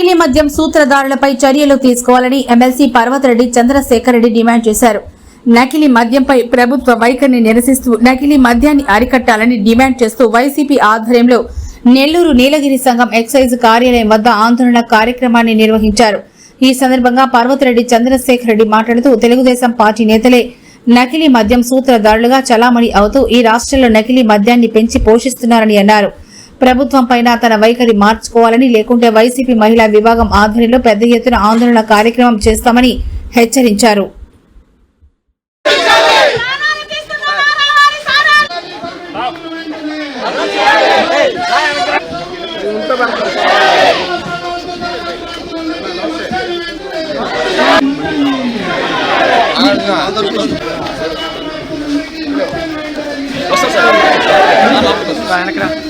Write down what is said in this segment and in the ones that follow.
నకిలీ మద్యం సూత్రధారులపై చర్యలు తీసుకోవాలని ఎమ్మెల్సీ పర్వతరెడ్డి చంద్రశేఖర్ రెడ్డి డిమాండ్ చేశారు. నకిలీ మద్యంపై ప్రభుత్వ వైఖరిని నిరసిస్తూ నకిలీ మద్యాన్ని అరికట్టాలని డిమాండ్ చేస్తూ వైసీపీ ఆధ్వర్యంలో నెల్లూరు నీలగిరి సంఘం ఎక్సైజ్ కార్యాలయం వద్ద ఆందోళన కార్యక్రమాన్ని నిర్వహించారు. ఈ సందర్భంగా పర్వతరెడ్డి చంద్రశేఖర్ రెడ్డి మాట్లాడుతూ తెలుగుదేశం పార్టీ నేతలే నకిలీ మద్యం సూత్రధారులుగా చలామణి అవుతూ ఈ రాష్ట్రంలో నకిలీ మద్యాన్ని పెంచి పోషిస్తున్నారని అన్నారు. ప్రభుత్వం పైన తన వైఖరి మార్చుకోవాలని లేకుంటే వైసీపీ మహిళా విభాగం ఆధ్వర్యంలో పెద్ద ఎత్తున ఆందోళన కార్యక్రమం చేస్తామని హెచ్చరించారు. వెనకాల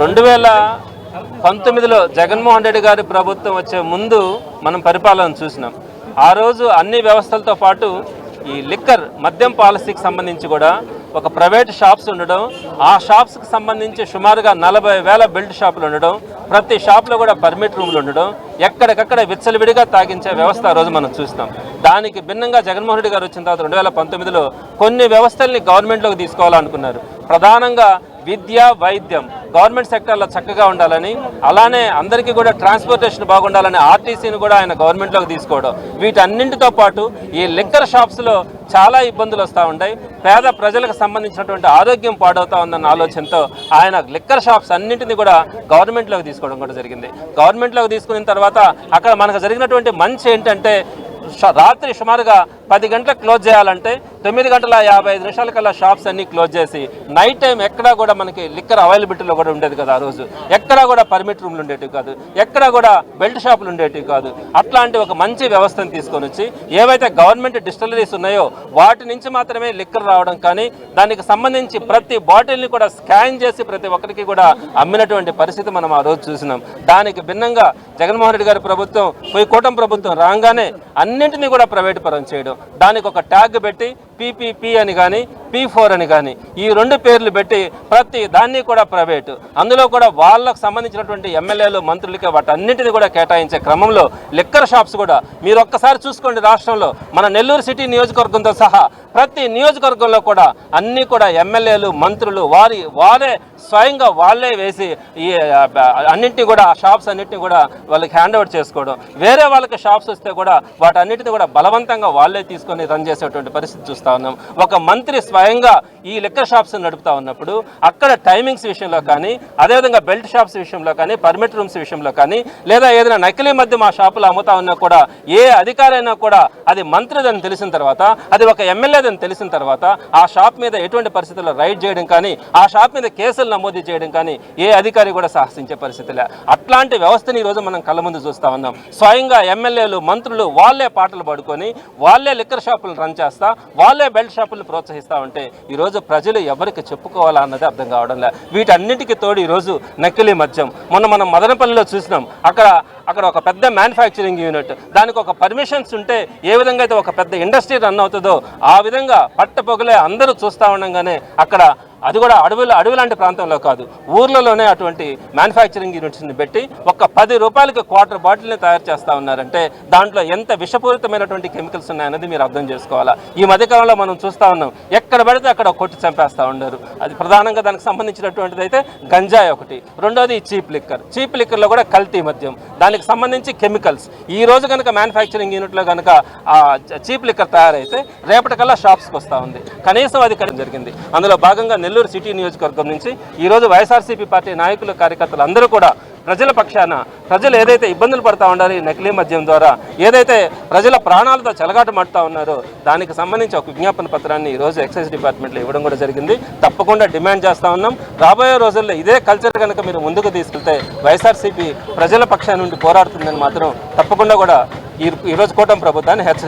రెండు వేల పంతొమ్మిదిలో జగన్మోహన్ రెడ్డి గారి ప్రభుత్వం వచ్చే ముందు మనం పరిపాలన చూసినాం. ఆ రోజు అన్ని వ్యవస్థలతో పాటు ఈ లిక్కర్ మద్యం పాలసీకి సంబంధించి కూడా ఒక ప్రైవేట్ షాప్స్ ఉండడం ఆ షాప్స్కి సంబంధించి సుమారుగా నలభై వేల బెల్ట్ షాపులు ఉండడం ప్రతి షాప్లో కూడా పర్మిట్ రూములు ఉండడం ఎక్కడికక్కడ విచ్చలవిడిగా తాగించే వ్యవస్థ ఆ రోజు మనం చూస్తాం దానికి భిన్నంగా జగన్మోహన్ రెడ్డి గారు వచ్చిన తర్వాత రెండు వేల పంతొమ్మిదిలో కొన్ని వ్యవస్థల్ని గవర్నమెంట్లోకి తీసుకోవాలనుకున్నారు. ప్రధానంగా విద్య వైద్యం. గవర్నమెంట్ సెక్టర్లో చక్కగా ఉండాలని అలానే అందరికీ కూడా ట్రాన్స్పోర్టేషన్ బాగుండాలని ఆర్టీసీని కూడా ఆయన గవర్నమెంట్లోకి తీసుకోవడం. వీటన్నింటితో పాటు ఈ లిక్కర్ షాప్స్లో చాలా ఇబ్బందులు వస్తూ ఉంటాయి పేద ప్రజలకు సంబంధించినటువంటి ఆరోగ్యం పాడవుతా ఉందన్న ఆలోచనతో ఆయన లిక్కర్ షాప్స్ అన్నింటినీ కూడా గవర్నమెంట్లోకి తీసుకోవడం కూడా జరిగింది. గవర్నమెంట్లోకి తీసుకున్న తర్వాత అక్కడ మనకు జరిగినటువంటి మంచి ఏంటంటే రాత్రి సుమారుగా పది గంటలకు క్లోజ్ చేయాలంటే తొమ్మిది గంటల యాభై ఐదు నిమిషాల కల్లా షాప్స్ అన్ని క్లోజ్ చేసి నైట్ టైం ఎక్కడా కూడా మనకి లిక్కర్ అవైలబిలిటీలో కూడా ఉండేది కదా ఆ రోజు. ఎక్కడా కూడా పర్మిట్ రూమ్లు ఉండేటివి కాదు. ఎక్కడా కూడా బెల్ట్ షాపులు ఉండేటివి కాదు. అట్లాంటి ఒక మంచి వ్యవస్థను తీసుకొని వచ్చి ఏవైతే గవర్నమెంట్ డిస్టిలరీస్ ఉన్నాయో వాటి నుంచి మాత్రమే లిక్కర్ రావడం కానీ దానికి సంబంధించి ప్రతి బాటిల్ని కూడా స్కాన్ చేసి ప్రతి ఒక్కరికి కూడా అమ్మినటువంటి పరిస్థితి మనం ఆ రోజు చూసినాం. దానికి భిన్నంగా జగన్మోహన్ రెడ్డి గారి ప్రభుత్వం పోయి కూటమి ప్రభుత్వం రాగానే అన్నింటినీ కూడా ప్రైవేట్ పరం చేయడం. దానికి ఒక ట్యాగ్ పెట్టి పీపీపీ అని కానీ పీ ఫోర్ అని కానీ ఈ రెండు పేర్లు పెట్టి ప్రతి దాన్ని కూడా ప్రైవేటు. అందులో కూడా వాళ్ళకు సంబంధించినటువంటి ఎమ్మెల్యేలు మంత్రులకి వాటన్నింటిని కూడా కేటాయించే క్రమంలో లిక్కర్ షాప్స్ కూడా. మీరు ఒక్కసారి చూసుకోండి రాష్ట్రంలో. మన నెల్లూరు సిటీ నియోజకవర్గంతో సహా ప్రతి నియోజకవర్గంలో కూడా అన్నీ కూడా ఎమ్మెల్యేలు మంత్రులు వారి వారే స్వయంగా వాళ్ళే వేసి ఈ అన్నింటినీ కూడా షాప్స్ అన్నింటినీ కూడా వాళ్ళకి హ్యాండ్ ఓవర్ చేసుకోవడం. వేరే వాళ్ళకి షాప్స్ వస్తే కూడా వాటన్నిటిని కూడా బలవంతంగా వాళ్ళే తీసుకొని రన్ చేసేటువంటి పరిస్థితి చూస్తాం. ఉన్నాం. ఒక మంత్రి స్వయంగా ఈ లిక్కర్ షాప్స్ నడుపుతా ఉన్నప్పుడు అక్కడ టైమింగ్స్ విషయంలో కానీ అదేవిధంగా బెల్ట్ షాప్స్ విషయంలో కానీ పర్మిట్ రూమ్స్ విషయంలో కానీ లేదా ఏదైనా నకిలీ మధ్య మా షాపులో అమ్ముతా ఉన్నా కూడా ఏ అధికారైనా కూడా అది మంత్రిదని తెలిసిన తర్వాత అది ఒక ఎమ్మెల్యేదని తెలిసిన తర్వాత ఆ షాప్ మీద ఎటువంటి పరిస్థితుల్లో రైడ్ చేయడం కానీ ఆ షాప్ మీద కేసులు నమోదు చేయడం కానీ ఏ అధికారి కూడా సాహసించే పరిస్థితులే అట్లాంటి వ్యవస్థని ఈరోజు మనం కళ్ళ ముందు చూస్తా ఉన్నాం. స్వయంగా ఎమ్మెల్యేలు మంత్రులు వాళ్ళే పాటలు పాడుకొని వాళ్ళే లిక్కర్ షాపులు రన్ చేస్తా వాళ్ళే బెల్ట్ షాపులు ప్రోత్సహిస్తా ఉంటే ఈరోజు ప్రజలు ఎవరికి చెప్పుకోవాలా అన్నది అర్థం కావడం లే. వీటన్నిటికీ తోడు ఈరోజు నకిలీ మద్యం. మొన్న మనం మదనపల్లిలో చూసినాం. అక్కడ అక్కడ ఒక పెద్ద మ్యానుఫ్యాక్చరింగ్ యూనిట్ దానికి ఒక పర్మిషన్స్ ఉంటే ఏ విధంగా అయితే ఒక పెద్ద ఇండస్ట్రీ రన్ అవుతుందో ఆ విధంగా పట్టపొగలే అందరూ చూస్తూ ఉండగానే అక్కడ అది కూడా అడవులు అడవి లాంటి ప్రాంతంలో కాదు. ఊర్లలోనే అటువంటి మ్యానుఫ్యాక్చరింగ్ యూనిట్స్ని పెట్టి ఒక పది రూపాయలకి క్వార్టర్ బాటిల్ని తయారు చేస్తూ ఉన్నారంటే దాంట్లో ఎంత విషపూరితమైనటువంటి కెమికల్స్ ఉన్నాయన్నది మీరు అర్థం చేసుకోవాలా? ఈ మధ్యకాలంలో మనం చూస్తూ ఉన్నాం ఎక్కడ పడితే అక్కడ కొట్టి చంపేస్తూ ఉండరు. అది ప్రధానంగా దానికి సంబంధించినటువంటిది అయితే గంజాయి ఒకటి. రెండోది చీప్ లిక్కర్. చీప్ లిక్కర్లో కూడా కల్తీ మద్యం. దానికి సంబంధించి కెమికల్స్. ఈ రోజు కనుక మ్యానుఫ్యాక్చరింగ్ యూనిట్లో కనుక చీప్ లిక్కర్ తయారైతే రేపటికల్లా షాప్స్కి వస్తూ ఉంది. కనీసం అది కరెక్ట్ జరిగింది. అందులో భాగంగా నెల్లూరు సిటీ నియోజకవర్గం నుంచి ఈరోజు వైఎస్ఆర్సీపీ పార్టీ నాయకులు కార్యకర్తలు అందరూ కూడా ప్రజల పక్షాన ప్రజలు ఏదైతే ఇబ్బందులు పడతా ఉండాలి నకిలీ మద్యం ద్వారా ఏదైతే ప్రజల ప్రాణాలతో చెలగాటమాడుతూ ఉన్నారో దానికి సంబంధించి ఒక విజ్ఞాపన పత్రాన్ని ఈరోజు ఎక్సైజ్ డిపార్ట్మెంట్లో ఇవ్వడం కూడా జరిగింది. తప్పకుండా డిమాండ్ చేస్తూ ఉన్నాం. రాబోయే రోజుల్లో ఇదే కల్చర్ కనుక మీరు ముందుకు తీసుకెళ్తే వైఎస్ఆర్సీపీ ప్రజల పక్షాన నుండి పోరాడుతుందని మాత్రం తప్పకుండా కూడా ఈ ఈరోజు కూటమి ప్రభుత్వాన్ని హెచ్చరిస్తుంది